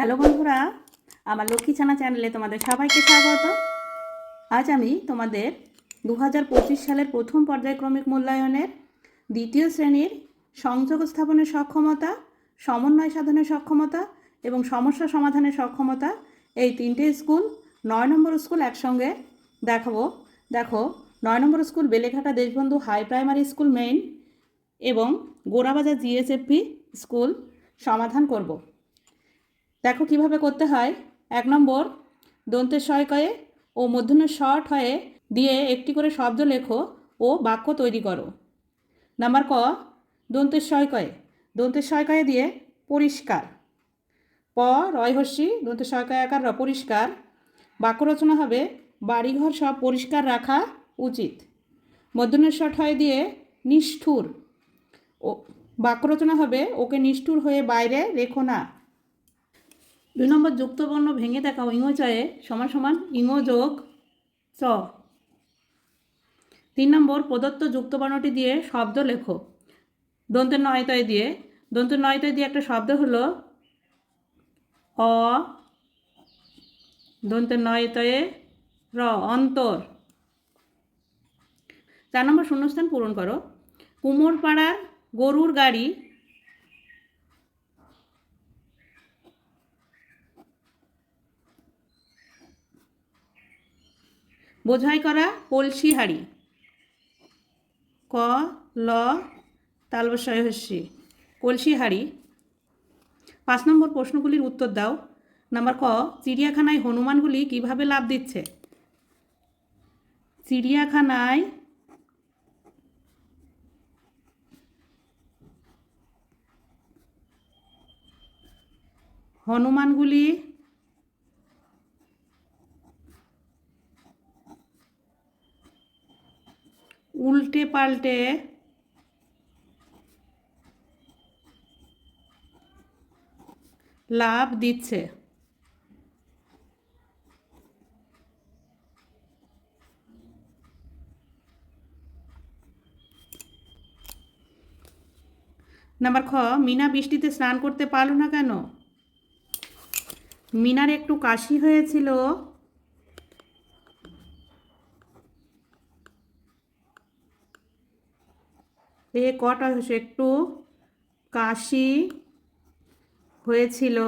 Hello বন্ধুরা, আমার লক্ষ্মী ছানা চ্যানেলে তোমাদের সবাইকে স্বাগত। আজ আমি তোমাদের দু হাজার পঁচিশ সালের প্রথম পর্যায়ক্রমিক মূল্যায়নের দ্বিতীয় শ্রেণির সংযোগ স্থাপনের সক্ষমতা, সমন্বয় সাধনের সক্ষমতা এবং সমস্যা সমাধানের সক্ষমতা এই তিনটে স্কুল, নয় নম্বর স্কুল একসঙ্গে দেখাবো। দেখো, নয় নম্বর school Beleghata Deshbandhu high primary school main এবং গোড়াবাজার জিএসএফপি স্কুল সমাধান করব। দেখো কীভাবে করতে হয়। এক নম্বর, দন্তের শয়কয়ে ও মূর্ধন্যের শর্ট হয়ে দিয়ে একটি করে শব্দ লেখো ও বাক্য তৈরি করো। নাম্বার ক, দন্তের শয়কয়ে দন্তের শয়কয়ে দিয়ে পরিষ্কার। প, রয়হস্যি, দন্তের শয়কয় আকার র, পরিষ্কার। বাক্য রচনা হবে, বাড়িঘর সব পরিষ্কার রাখা উচিত। মধ্যনের শট হয় দিয়ে নিষ্ঠুর। ও, বাক্য রচনা হবে, ওকে নিষ্ঠুর হয়ে বাইরে রেখো না। দুই নম্বর যুক্তবর্ণ ভেঙে দেখাও ইংচয়ে সমান সমান, ইঙো যোগ চ। তিন নম্বর প্রদত্ত যুক্তবর্ণটি দিয়ে শব্দ লেখো। দন্তের নয়তয় দিয়ে, দন্তের নয়তয় দিয়ে একটা শব্দ হলো অ, দন্তের নয়তয়ে র, অন্তর। চার নম্বর শূন্যস্থান পূরণ করো। কুমোরপাড়ার গরুর গাড়ি বোঝাই করা কলসি হাড়ি। ক, ল তালবসয় হস্যি কলসি হাড়ি। পাঁচ নম্বর প্রশ্নগুলির উত্তর দাও। নাম্বার ক, চিড়িয়াখানায় হনুমানগুলি কীভাবে লাভ দিচ্ছে? চিড়িয়াখানায় হনুমানগুলি উল্টে পাল্টে লাভ দিচ্ছে। নাম্বার খ, মিনা বৃষ্টিতে স্নান করতে পারল না কেন? মিনার একটু কাশি হয়েছিল। এ কটা একটু কাশি হয়েছিল।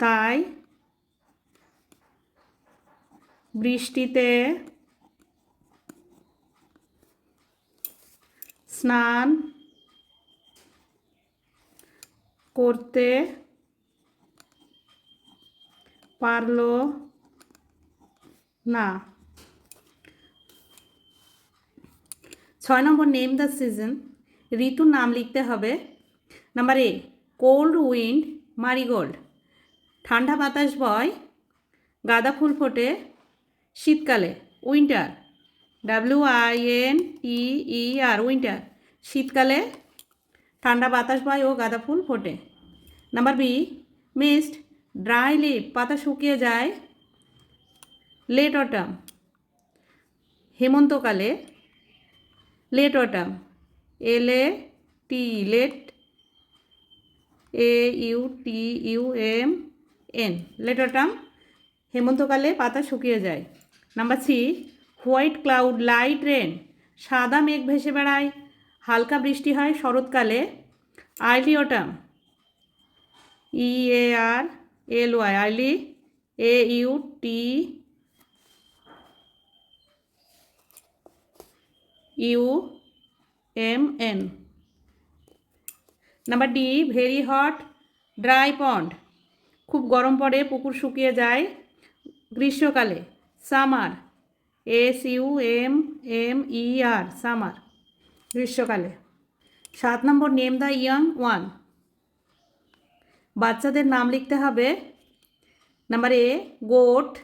তাই বৃষ্টিতে স্নান করতে পারল না। ছয় নম্বর নেম দ্য সিজন। ঋতুর নাম লিখতে হবে। Number A cold wind marigold ঠান্ডা বাতাস বয়, গাঁদা ফুল ফোটে। শীতকালে winter W I N E E R winter শীতকালে, ঠান্ডা বাতাস বয় ও গাঁদা ফুল ফোটে। Number B mist dry leaf পাতা শুকিয়ে যায়। লেট অটাম হেমন্তকালে late autumn L A T late A U T U M N late autumn হেমন্তকালে পাতা শুকিয়ে যায়। Number C white cloud light rain সাদা মেঘ ভেসে বেড়ায়। হালকা বৃষ্টি হয় শরৎকালে। আইলি autumn E A R L Y early A U T U, M, N. Number D, very hot dry pond. খুব গরম পড়ে, পুকুর শুকিয়ে যায়। গ্রীষ্মকালে, summer. S, U, M M, E, R, summer. গ্রীষ্মকালে। সাত নম্বর, নেম দ্য ইয়াং ওয়ান। বাচ্চাদের নাম লিখতে হবে। নাম্বার এ, গোট।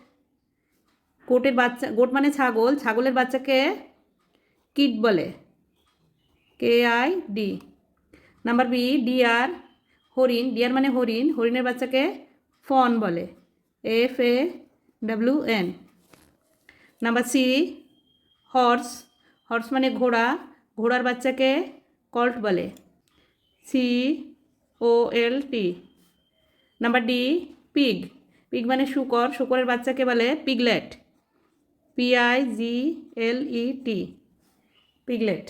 গোটের বাচ্চা, গোট মানে ছাগল। ছাগলের বাচ্চাকে কিট বলে। K I D. Number B deer হরিণ। ডিয়ার মানে হরিণ। হরিণের বাচ্চাকে ফন বলে। F A W N. Number C, horse. Horse মানে ঘোড়া। ঘোড়ার বাচ্চাকে কল্ট বলে। C, O, L, T. Number D, pig. Pig মানে শুকর। শুকরের বাচ্চাকে বলে piglet. P I G L E T. Piglet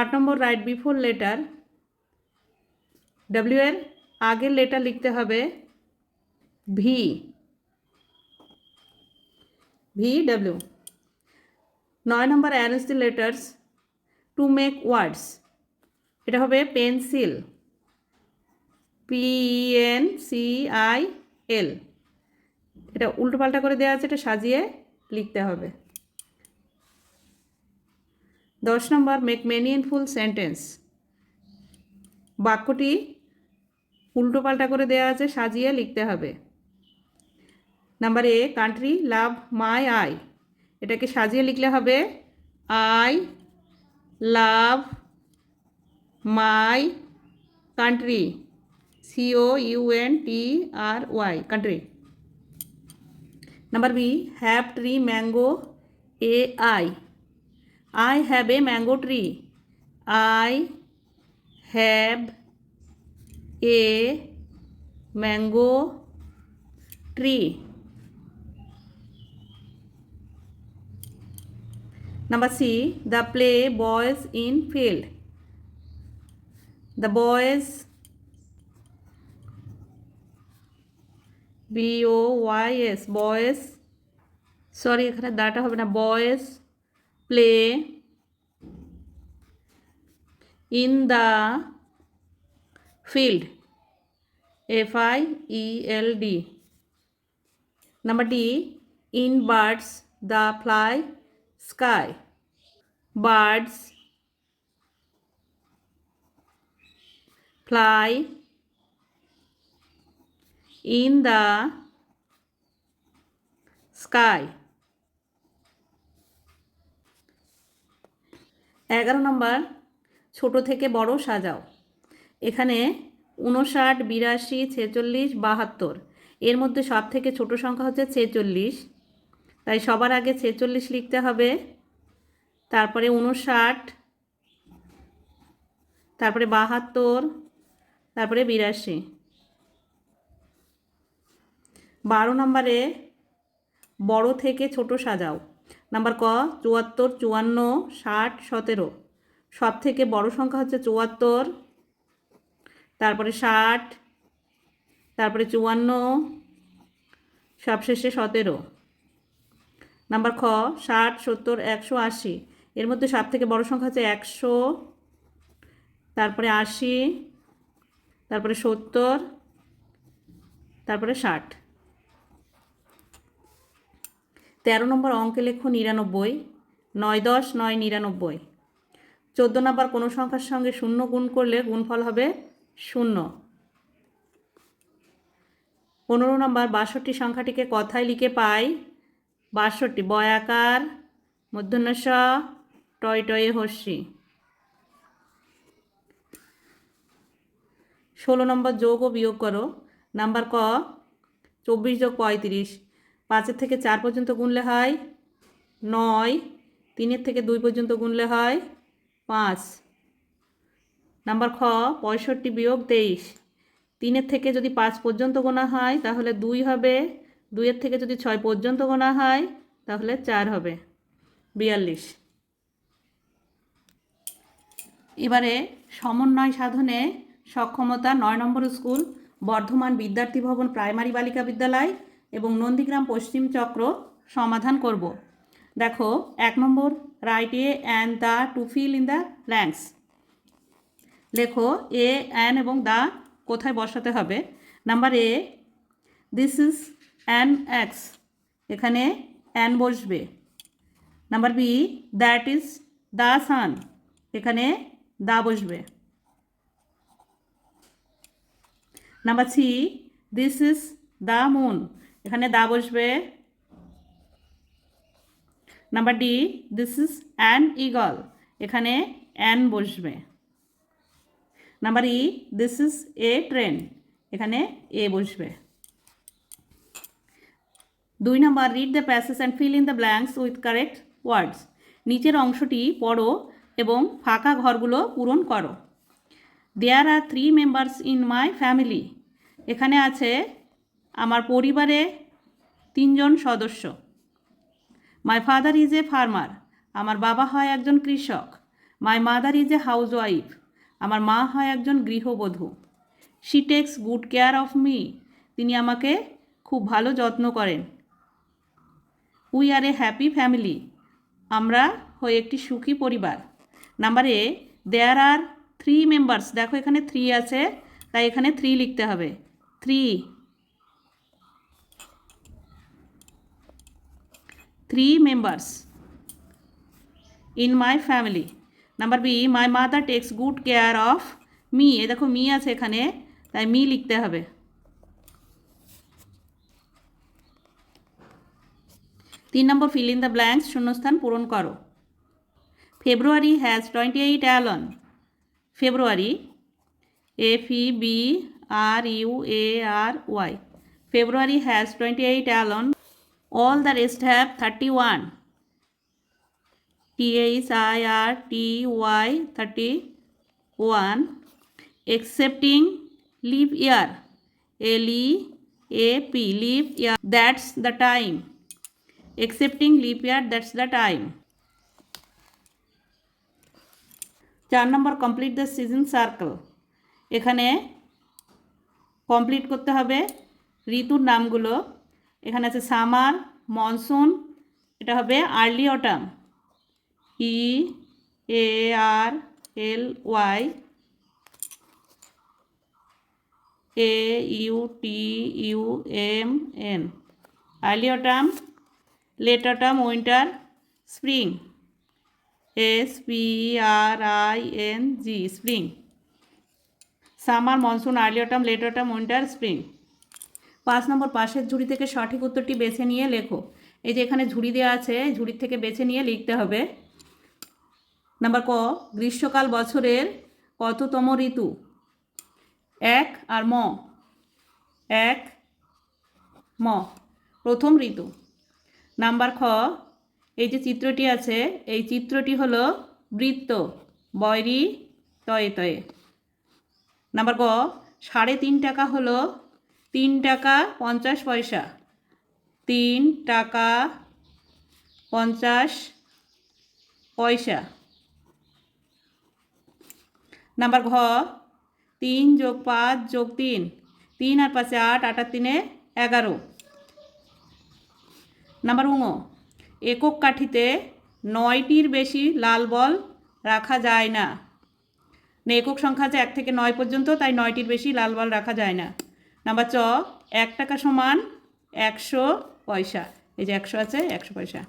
আট নম্বর রাইট বিফোর লেটার ডাব্লিউ এর আগের লেটার লিখতে হবে ভি ভি ডাব্লিউ নয় নম্বর arrange the letters to make words এটা হবে pencil P N C I L এটা উল্টোপাল্টা করে দেওয়া আছে, এটা সাজিয়ে লিখতে হবে। দশ নম্বর মেক ফুল সেন্টেন্স। বাক্যটি উল্টোপাল্টা করে দেওয়া আছে, সাজিয়ে লিখতে হবে। Number A country love my I এটাকে সাজিয়ে লিখলে হবে I love my country C O U N T R Y country number B have tree mango A I I have a mango tree I have a mango tree Number C, the play boys in field. The boys B O Y S boys sorry এখানে দাটা হবে না boys play in the field. F i e l d. Number d in birds the fly sky. Birds fly in the sky. এগারো নম্বর, ছোট থেকে বড় সাজাও। এখানে উনষাট বিরাশি, ছেচল্লিশ, বাহাত্তর। এর মধ্যে সব থেকে ছোট সংখ্যা হচ্ছে ছেচল্লিশ। তাই সবার আগে ছেচল্লিশ লিখতে হবে। তারপরে উনষাট তারপরে বাহাত্তর, তারপরে বিরাশি। বারো নম্বরে বড় থেকে ছোট সাজাও। নাম্বার ক, চুয়াত্তর, চুয়ান্ন, ষাট, সতেরো। সব থেকে বড় সংখ্যা হচ্ছে চুয়াত্তর, তারপরে ষাট, তারপরে চুয়ান্ন, সবশেষে সতেরো। নাম্বার খ, ষাট, সত্তর, একশো, আশি। এর মধ্যে সব থেকে বড় সংখ্যা হচ্ছে একশো, তারপরে আশি, তারপরে সত্তর, তারপরে ষাট। তেরো নম্বর অঙ্কে লেখো নিরানব্বই, নয় দশ, নয় নিরানব্বই। চোদ্দ নম্বর কোনো সংখ্যার সঙ্গে শূন্য গুণ করলে গুণফল হবে শূন্য। পনেরো নম্বর বাষট্টি সংখ্যাটিকে কথায় লিখে পাই, বাষট্টি, বয়াকার মধ্যন্যস টয় টয়ে হস্যি। ষোলো নম্বর যোগ ও বিয়োগ করো, নাম্বার ক, চব্বিশ যোগ পঁয়ত্রিশ। পাঁচের থেকে চার পর্যন্ত গুনলে হয় নয়, তিনের থেকে দুই পর্যন্ত গুনলে হয় পাঁচ। নাম্বার খ, পঁয়ষট্টি বিয়োগ তেইশ। তিনের থেকে যদি পাঁচ পর্যন্ত গোনা হয়, তাহলে দুই হবে। দুইয়ের থেকে যদি ছয় পর্যন্ত গোনা হয়, তাহলে চার হবে। বিয়াল্লিশ। এবারে সমন্বয় সাধনে সক্ষমতা নয় নম্বর স্কুল, বর্ধমান বিদ্যার্থী ভবন প্রাইমারি বালিকা বিদ্যালয় এবং নন্দীগ্রাম পশ্চিম চক্র সমাধান করব। দেখো, এক নম্বর right A and the to fill in the blanks লেখো এ অ্যান এবং দ্য কোথায় বসাতে হবে? Number A this is an X এখানে অ্যান বসবে। Number B that is the sun এখানে দা বসবে। Number C this is the moon এখানে দা বসবে number D this is an eagle এখানে অ্যান বসবে। Number E this is a train এখানে a বসবে। দুই number read the passage and fill in the blanks with correct words নিচের অংশটি পড়ো এবং ফাঁকা ঘরগুলো পূরণ করো। There are three members in my family এখানে আছে আমার পরিবারে তিনজন সদস্য। My father is a farmer আমার বাবা হয় একজন কৃষক। My mother is a housewife আমার মা হয় একজন গৃহবধূ। She takes good care of me তিনি আমাকে খুব ভালো যত্ন করেন। We are a happy family আমরা হই একটি সুখী পরিবার। Number A there are three members দেখো এখানে থ্রি আছে, তাই এখানে থ্রি লিখতে হবে। Three three members in my family number B my mother takes good care of me এ দেখো মি আছে এখানে, তাই মি লিখতে হবে। তিন নম্বর ফিল ইন দ্য ব্ল্যাঙ্কস শূন্যস্থান পূরণ করো। February has twenty eight alone February F E B R U A R Y February has twenty eight alone H I R T Y thirty one excepting leap year. L e a p leap year. That's the time. Excepting leap year, that's the time. চার নম্বর complete the season circle এখানে complete করতে হবে ঋতুর নামগুলো। এখানে আছে summer, monsoon, এটা হবে early autumn. E, A, R, L, Y, A, U, T, U, M, N. Early autumn, late autumn, winter, spring. S, P, R, I, N, G, spring. Summer, monsoon, early autumn, late autumn, winter, spring. পাঁচ নম্বর পাশের ঝুড়ি থেকে সঠিক উত্তরটি বেছে নিয়ে লেখো। এই যে এখানে ঝুড়ি দেওয়া আছে, ঝুড়ির থেকে বেছে নিয়ে লিখতে হবে। নাম্বার ক, গ্রীষ্মকাল বছরের কততম ঋতু? এক আর ম। এক, ম। প্রথম ঋতু। নাম্বার খ, এই যে চিত্রটি আছে, এই চিত্রটি হলো বৃত্ত, বয়রি, তয়ে তয়ে। নাম্বার ক সাড়ে তিন টাকা হলো তিন টাকা পঞ্চাশ পয়সা। তিন টাকা পঞ্চাশ পয়সা। নাম্বার ঘ, তিন যোগ পাঁচ যোগ তিন। তিন আর পাঁচে আট আট আর তিনে এগারো। নাম্বার উঙো একক কাঠিতে নয়টির বেশি লাল বল রাখা যায় না, একক সংখ্যা আছে এক থেকে নয় পর্যন্ত, তাই নয়টির বেশি লাল বল রাখা যায় না। নাম্বার চ, এক টাকা সমান একশো পয়সা। এই যে একশো আছে, একশো পয়সা।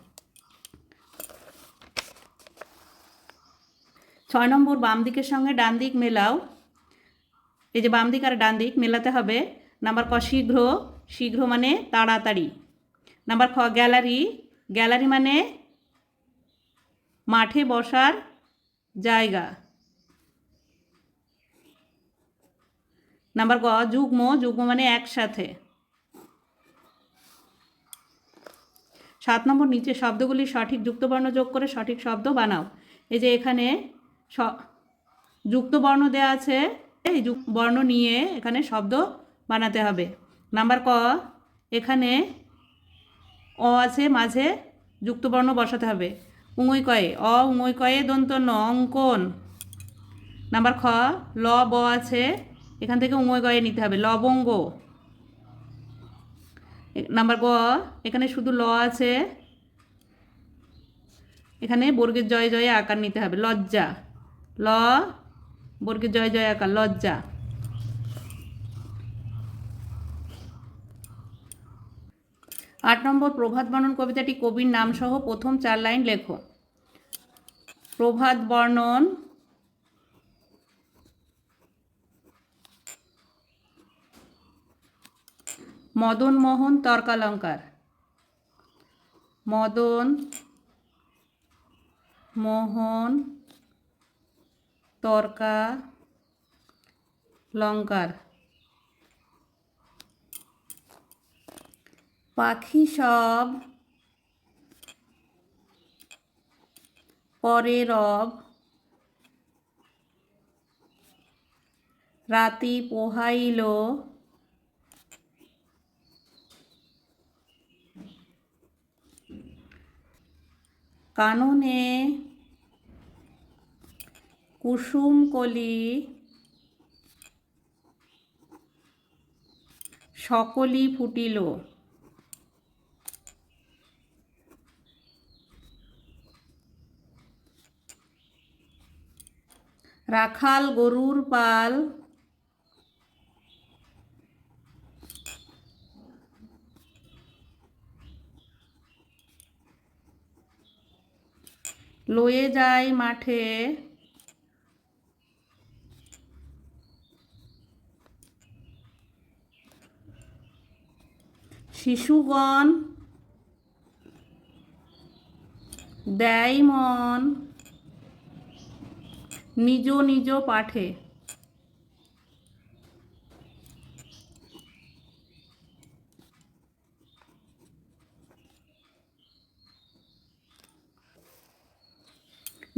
ছয় নম্বর, বাম দিকের সঙ্গে ডান দিক মেলাও। এই যে বাম দিক আর ডান দিক মেলাতে হবে। নাম্বার ক, শীঘ্র। শীঘ্র মানে তাড়াতাড়ি। নাম্বার খ, গ্যালারি। গ্যালারি মানে মাঠে বসার জায়গা। নাম্বার গ যুগ্ম যুগ্ম মানে একসাথে। সাত নম্বর নিচে শব্দগুলি সঠিক যুক্তবর্ণ যোগ করে সঠিক শব্দ বানাও। এই যে এখানে স, যুক্তবর্ণ দেওয়া আছে, এই বর্ণ নিয়ে এখানে শব্দ বানাতে হবে। নাম্বার ক, এখানে অ আছে, মাঝে যুক্তবর্ণ বসাতে হবে। উঙই কয়ে, অ উঙই কয়ে দন্ত ন অঙ্কন। নাম্বার খ, ল, ব আছে এখান থেকে উঙই গয়ে নিতে হবে, লবঙ্গ। নাম্বার গ এখানে শুধু ল আছে। এখানে বর্গের জয় জয়ে আকার নিতে হবে, লজ্জা। ল, বর্গের জয় জয় আকার, লজ্জা। আট নম্বর, প্রভাত বর্ণন কবিতাটি কবির নামসহ প্রথম চার লাইন লেখো। প্রভাত বর্ণন মদন মদনমোহন তর্কালঙ্কার। মদন মোহন তর্কা লঙ্কার পাখি সব পরে রব। রাতি পোহাইল কাননে কুসুম কলি সকলি ফুটিল। রাখাল গরুর পাল লয়ে যায় মাঠে। শিশুগণ দেয় মন নিজ নিজ পাঠে।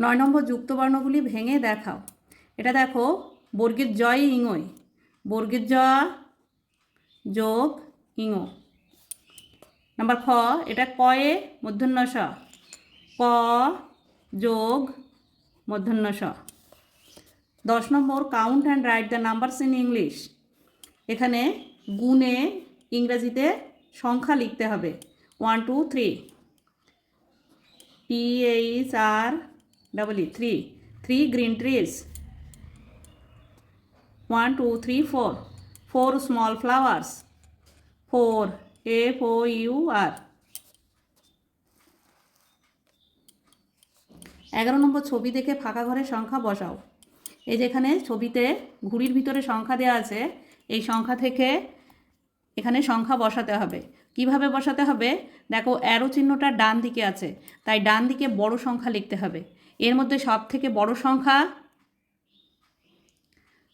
নয় নম্বর যুক্তবর্ণগুলি ভেঙে দেখাও। এটা দেখো, বর্গের জয় ইঙোয় বর্গের জ যোগ ইঙো। নাম্বার খ, এটা কয়ে মূর্ধন্য স ক যোগ মূর্ধন্য স দশ নম্বর count and write the numbers in English এখানে গুণে ইংরেজিতে সংখ্যা লিখতে হবে। One two three T H R double E three three green trees one two three four four small flowers four F O U R এগারো নম্বর ছবি দেখে ফাঁকা ঘরের সংখ্যা বসাও। এই যেখানে ছবিতে ঘুড়ির ভিতরে সংখ্যা দেওয়া আছে, এই সংখ্যা থেকে এখানে সংখ্যা বসাতে হবে। কীভাবে বসাতে হবে? দেখো অ্যারো চিহ্নটা ডান দিকে আছে, তাই ডান দিকে বড় সংখ্যা লিখতে হবে। এর মধ্যে সব থেকে বড় সংখ্যা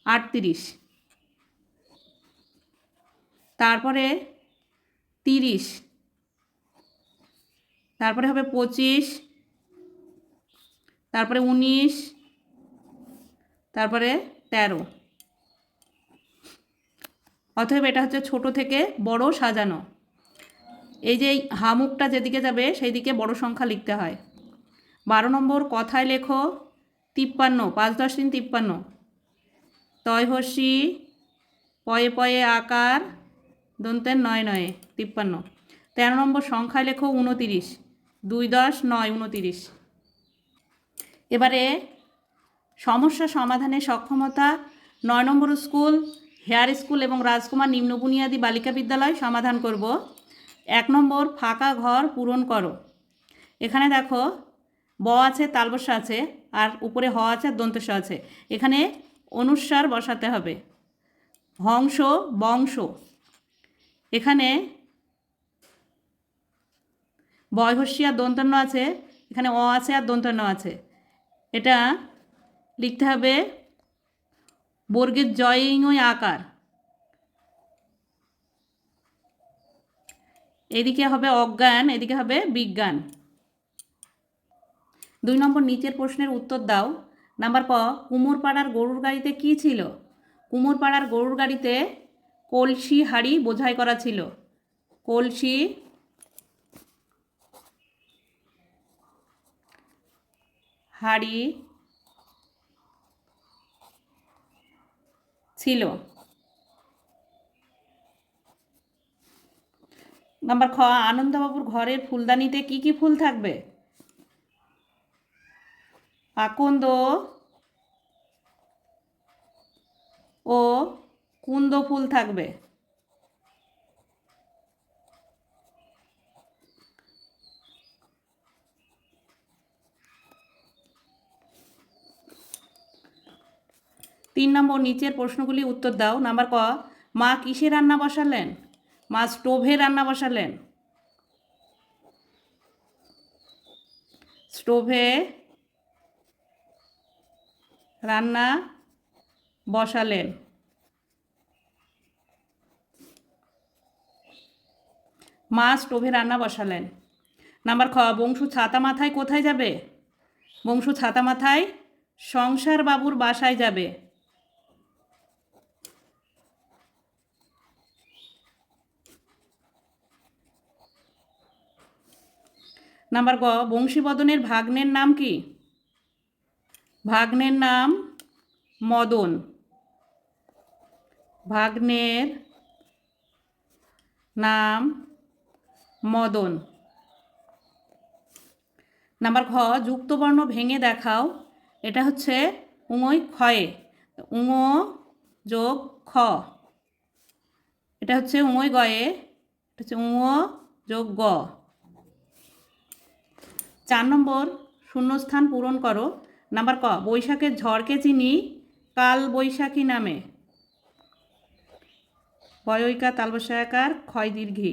আটত্রিশ। তারপরে তিরিশ। তারপরে হবে পঁচিশ। তারপরে উনিশ। তারপরে তেরো। অতএব এটা হচ্ছে ছোট থেকে বড় সাজানো। এই যে হামুকটা যেদিকে যাবে সেই দিকে বড় সংখ্যা লিখতে হয়। বারো নম্বর কথায় লেখো তিপ্পান্ন, পাঁচ দশ তিন তিপ্পান্ন। তয়হসি পয়ে পয়ে আকার, দন্তের নয় নয়ে, তিপ্পান্ন। তেরো নম্বর সংখ্যায় লেখো উনতিরিশ, দুই দশ নয় উনতিরিশ। এবারে সমস্যা সমাধানের সক্ষমতা, নয় নম্বর স্কুল, হেয়ার স্কুল এবং রাজকুমার নিম্ন বুনিয়াদী বালিকা বিদ্যালয় সমাধান করব। এক নম্বর ফাঁকা ঘর পূরণ করো। এখানে দেখো ব আছে তালবস্যা আছে, আর উপরে হ আছে, আর দন্তস্ব আছে। এখানে অনুস্বার বসাতে হবে। হংস বংশ। এখানে বয়হস্যি আর দন্তন্য আছে, এখানে অ আছে, আর দন্তন্য আছে। এটা লিখতে হবে বর্গের জয়িংয় আকার। এদিকে হবে অজ্ঞান, এদিকে হবে বিজ্ঞান। দুই নম্বর নিচের প্রশ্নের উত্তর দাও। নাম্বার ক, কুমোরপাড়ার গরুর গাড়িতে কি ছিল? কুমোরপাড়ার গরুর গাড়িতে কলসি হাড়ি বোঝাই করা ছিল। কলসি হাড়ি ছিল। নাম্বার খ, আনন্দবাবুর ঘরের ফুলদানিতে কি কি ফুল থাকবে? আকন্দ ও কুন্দ ফুল থাকবে। তিন নম্বর নিচের প্রশ্নগুলি উত্তর দাও। নাম্বার ক, মা কিসে রান্না বসালেন? মা স্টোভে রান্না বসালেন? স্টোভে রান্না বসালেন মা স্টোভে রান্না বসালেন। নাম্বার খ, বংশু ছাতা মাথায় কোথায় যাবে? বংশু ছাতা মাথায় সংসার বাবুর বাসায় যাবে। নাম্বার গ, বংশীবদনের ভাগ্নের নাম কি? ভাগ্নের নাম মদন। ভাগ্নের নাম মদন। নাম্বার খ যুক্তবর্ণ ভেঙে দেখাও। এটা হচ্ছে উঙই ক্ষয়ে। উঙ যোগ খ। এটা হচ্ছে উঙই গয়ে। এটা হচ্ছে উঙ যোগ গ। চার নম্বর, শূন্যস্থান পূরণ করো। নাম্বার ক, বৈশাখের ঝড়কে চিনি কাল বৈশাখী নামে। বয়ইকা তালবসায়াকার ক্ষয় দীর্ঘী।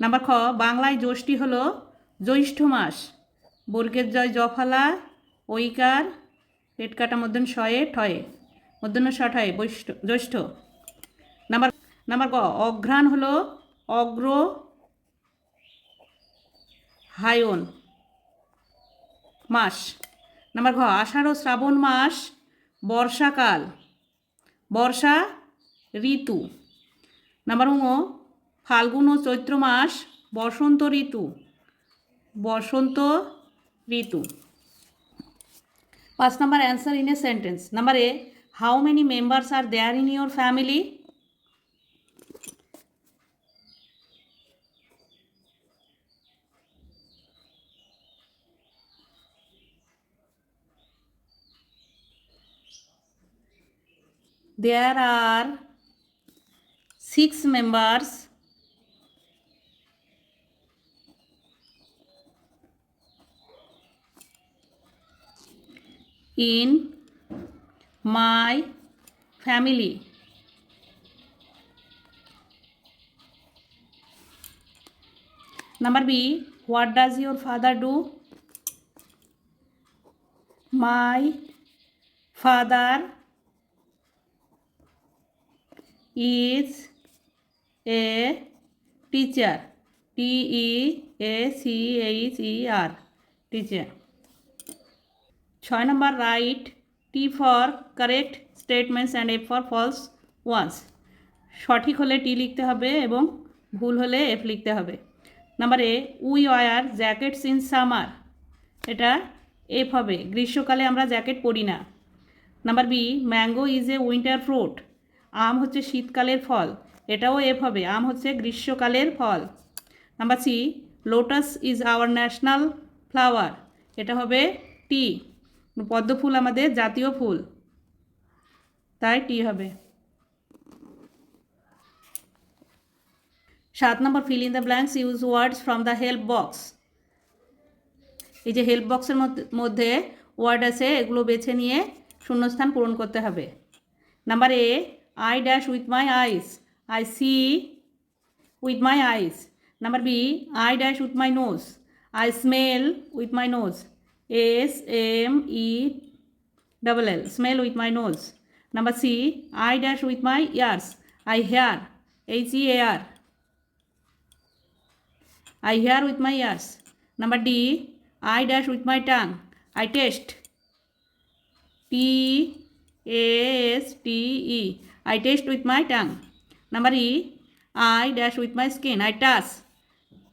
নাম্বার খ, বাংলায় জ্যৈষ্ঠী হলো জ্যৈষ্ঠ মাস। বর্গের জয় জফালা, ঐকার পেট কাটা মধ্যন শয়ে, ঠয়ে। মধ্যন্য ষঠয়ে বৈষ্ঠ, জ্যৈষ্ঠ। নাম্বার নাম্বার ক, অঘ্রাণ হলো অগ্র হায়ন মাস। নাম্বার ঘ, আষাঢ় শ্রাবণ মাস, বর্ষাকাল, বর্ষা ঋতু। নাম্বার ঙ, ফাল্গুন ও চৈত্র মাস, বসন্ত ঋতু বসন্ত ঋতু। পাঁচ number, answer in a sentence. Number A, how many members are there in your family? There are six members. In my family. Number b what does your father do? My father is a teacher. T E A C H E R. Teacher. ছয় নম্বর right T for correct statements and F for false ones সঠিক হলে টি লিখতে হবে এবং ভুল হলে F লিখতে হবে। Number A we wear jackets in summer এটা এফ হবে। গ্রীষ্মকালে আমরা জ্যাকেট পরি না। Number B mango is a winter fruit আম হচ্ছে শীতকালের ফল, এটাও এফ হবে, আম হচ্ছে গ্রীষ্মকালের ফল। Number C, lotus is our national flower, এটা হবে টি পদ্ম ফুল আমাদের জাতীয় ফুল। তাই টি হবে। সাত নম্বর fill in the blanks use words from the help box এই যে হেল্প বক্সের মধ্যে ওয়ার্ড আছে, এগুলো বেছে নিয়ে শূন্যস্থান পূরণ করতে হবে। Number A I dash with my eyes. I see with my eyes. Number B, I dash with my nose. I smell with my nose. S M E double L. Smell with my nose. Number C, I dash with my ears. I hear. H E A R. I hear with my ears. Number D, I dash with my tongue. I taste. T A S T E. I taste with my tongue. Number E, I dash with my skin. I touch.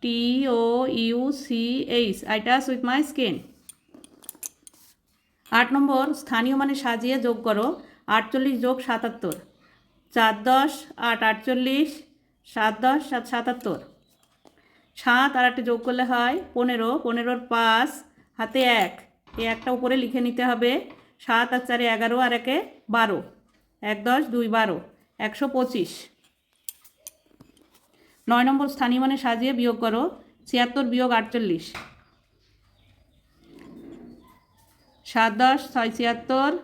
T O U C H. I touch with my skin. আট নম্বর স্থানীয় মানে সাজিয়ে যোগ করো আটচল্লিশ যোগ সাতাত্তর চার দশ আট আটচল্লিশ সাত দশ সাত সাতাত্তর সাত আর একটা যোগ করলে হয় পনেরো পনেরোর পাঁচ হাতে এক এই একটা উপরে লিখে নিতে হবে সাত আর চারে এগারো আর একে বারো এক দশ, দুই বারো, একশো পঁচিশ। নয় নম্বর স্থানীয় মানে সাজিয়ে বিয়োগ করো, ছিয়াত্তর বিয়োগ আটচল্লিশ। সাত দশ, ছয় ছিয়াত্তর,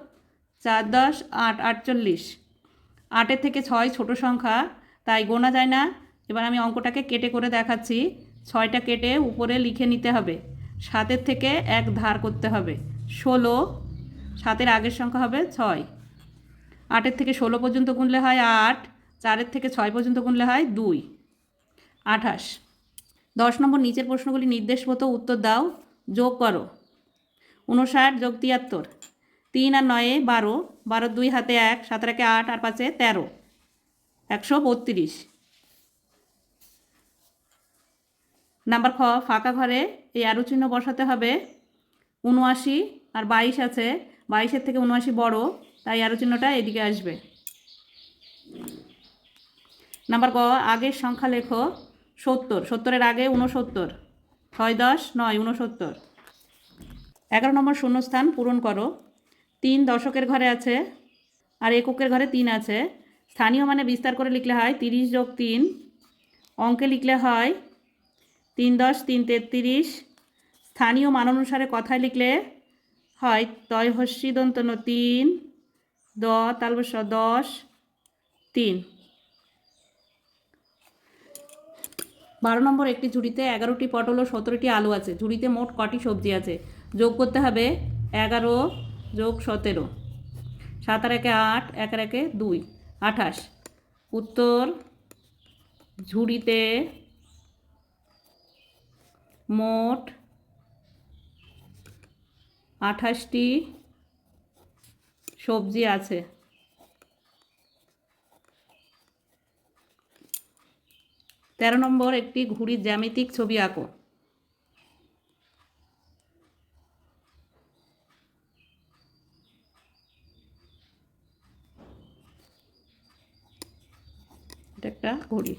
চার দশ, আট আটচল্লিশ। আটের থেকে ছয় ছোট সংখ্যা, তাই গোনা যায় না। এবার আমি অঙ্কটাকে কেটে করে দেখাচ্ছি। ছয়টা কেটে উপরে লিখে নিতে হবে। সাতের থেকে এক ধার করতে হবে। ষোলো, সাতের আগের সংখ্যা হবে ছয়। আটের থেকে ষোলো পর্যন্ত গুনলে হয় আট, চারের থেকে ছয় পর্যন্ত গুনলে হয় দুই। আঠাশ। দশ নম্বর নিচের প্রশ্নগুলি নির্দেশ মতো উত্তর দাও, যোগ করো। উনষাট যোগ তিয়াত্তর। তিন আর নয়ে বারো। বারো দুই হাতে এক, সাতের একে আট, আর পাঁচে তেরো। একশো বত্রিশ। নাম্বার খ, ফাঁকা ঘরে এই আরও চিহ্ন বসাতে হবে। উনআশি আর বাইশ আছে। বাইশের থেকে উনআশি বড়। তাই আরও চিহ্নটা এদিকে আসবে। নাম্বার ক, আগের সংখ্যা লেখো সত্তর। সত্তরের আগে উনসত্তর ছয় দশ, নয় উনসত্তর এগারো নম্বর শূন্যস্থান পূরণ করো। তিন দশকের ঘরে আছে আর এককের ঘরে তিন আছে। স্থানীয় মানে বিস্তার করে লিখলে হয় তিরিশ যোগ তিন। অঙ্কে লিখলে হয় তিন দশ, তিন তেত্রিশ। স্থানীয় মান অনুসারে কথায় লিখলে হয় তয় হস্যিদন্তন তিন। দ তালবস দশ, তিন। বারো নম্বর একটি ঝুড়িতে এগারোটি পটল ও সতেরোটি আলু আছে। ঝুড়িতে মোট কটি সবজি আছে? যোগ করতে হবে এগারো যোগ সতেরো। সাত আর একে আট, এক আর একে দুই। আঠাশ। উত্তর ঝুড়িতে মোট আঠাশটি সবজি আছে। তেরো নম্বর একটি ঘুড়ির জ্যামিতিক ছবি আঁকো। এটা একটা ঘড়ি।